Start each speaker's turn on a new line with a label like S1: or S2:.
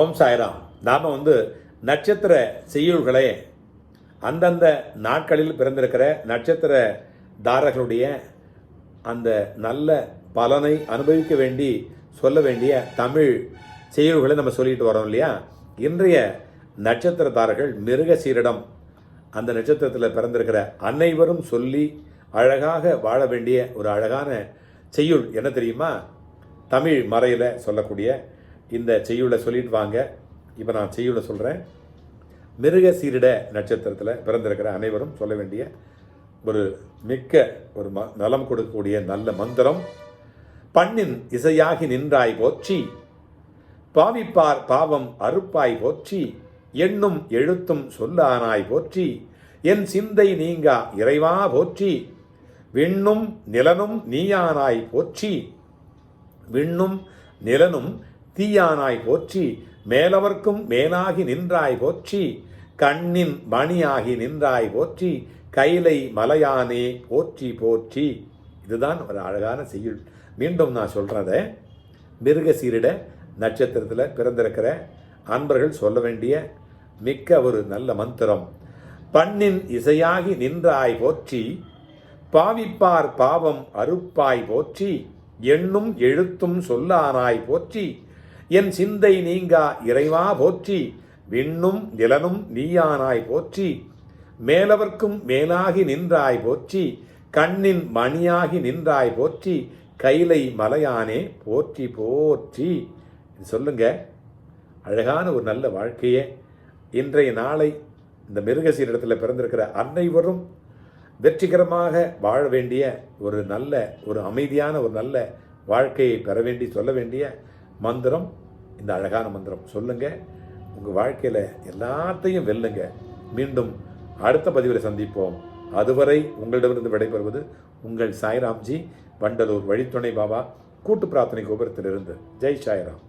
S1: ஓம் சாய்ராம். நாம் வந்து நட்சத்திர செய்யுள்களை அந்தந்த நாட்களில் பிறந்திருக்கிற நட்சத்திர தாரர்களுடைய அந்த நல்ல பலனை அனுபவிக்க வேண்டி சொல்ல வேண்டிய தமிழ் செய்யுள்களை நம்ம சொல்லிட்டு வரோம் இல்லையா? இன்றைய நட்சத்திரதாரர்கள் மிருக சீரிடம் அந்த நட்சத்திரத்தில் பிறந்திருக்கிற அனைவரும் சொல்லி அழகாக வாழ வேண்டிய ஒரு அழகான செய்யுள் என்ன தெரியுமா? தமிழ் மறையில் சொல்லக்கூடிய இந்த செய்யுளை சொல்லிட்டு வாங்க. இப்போ நான் செய்யுளை சொல்கிறேன் மிருக சீரிட நட்சத்திரத்தில் பிறந்திருக்கிற அனைவரும் சொல்ல வேண்டிய ஒரு மிக்க ஒரு ம நலம் கொடுக்கக்கூடிய நல்ல மந்திரம். பண்ணின் இசையாகி நின்றாய் போற்றி. பாவிப்பார் பாவம் அறுப்பாய் போற்றி. எண்ணும் எழுத்தும் சொல்லானாய் போற்றி. என் சிந்தை நீங்கா இறைவா போற்றி. விண்ணும் நிலனும் நீயானாய் போற்றி. விண்ணும் நிலனும் தீயானாய் போற்றி மேலவர்க்கும் மேலாகி நின்றாய் போற்றி கண்ணின் மணியாகி நின்றாய் போற்றி கைலை மலையானே போற்றி போற்றி. இதுதான் ஒரு அழகான செய்யுள். மீண்டும் நான் சொல்கிறத மிருகசீரிட நட்சத்திரத்தில் பிறந்திருக்கிற அன்பர்கள் சொல்ல வேண்டிய மிக்க ஒரு நல்ல மந்திரம். பண்ணின் இசையாகி நின்றாய் போற்றி பாவிப்பார் பாவம் அறுப்பாய் போற்றி எண்ணும் எழுத்தும் சொல்லானாய் போற்றி என் சிந்தை நீங்கா இறைவா போற்றி விண்ணும் நிலனும் நீயானாய் போற்றி மேலவர்க்கும் மேலாகி நின்றாய் போற்றி கண்ணின் மணியாகி நின்றாய் போற்றி கைலை மலையானே போற்றி போற்றி. சொல்லுங்க. அழகான ஒரு நல்ல வாழ்க்கையே. இன்றைய நாளை இந்த மிருகசீரிடத்தில் பிறந்திருக்கிற அன்னைவரும் வெற்றிகரமாக வாழ வேண்டிய ஒரு நல்ல ஒரு அமைதியான ஒரு நல்ல வாழ்க்கையை பெற வேண்டி சொல்ல வேண்டிய மந்திரம் இந்த அழகான மந்திரம். சொல்லுங்க. உங்கள் வாழ்க்கையில் எல்லாத்தையும் வெல்லுங்க. மீண்டும் அடுத்த பதிவில் சந்திப்போம். அதுவரை உங்களிடமிருந்து விடைபெறுவது உங்கள் சாய்ராம்ஜி வண்டலூர் வழித்துணை பாபா கூட்டு பிரார்த்தனை கோபுரத்திலிருந்து. ஜெய் சாய்ராம்.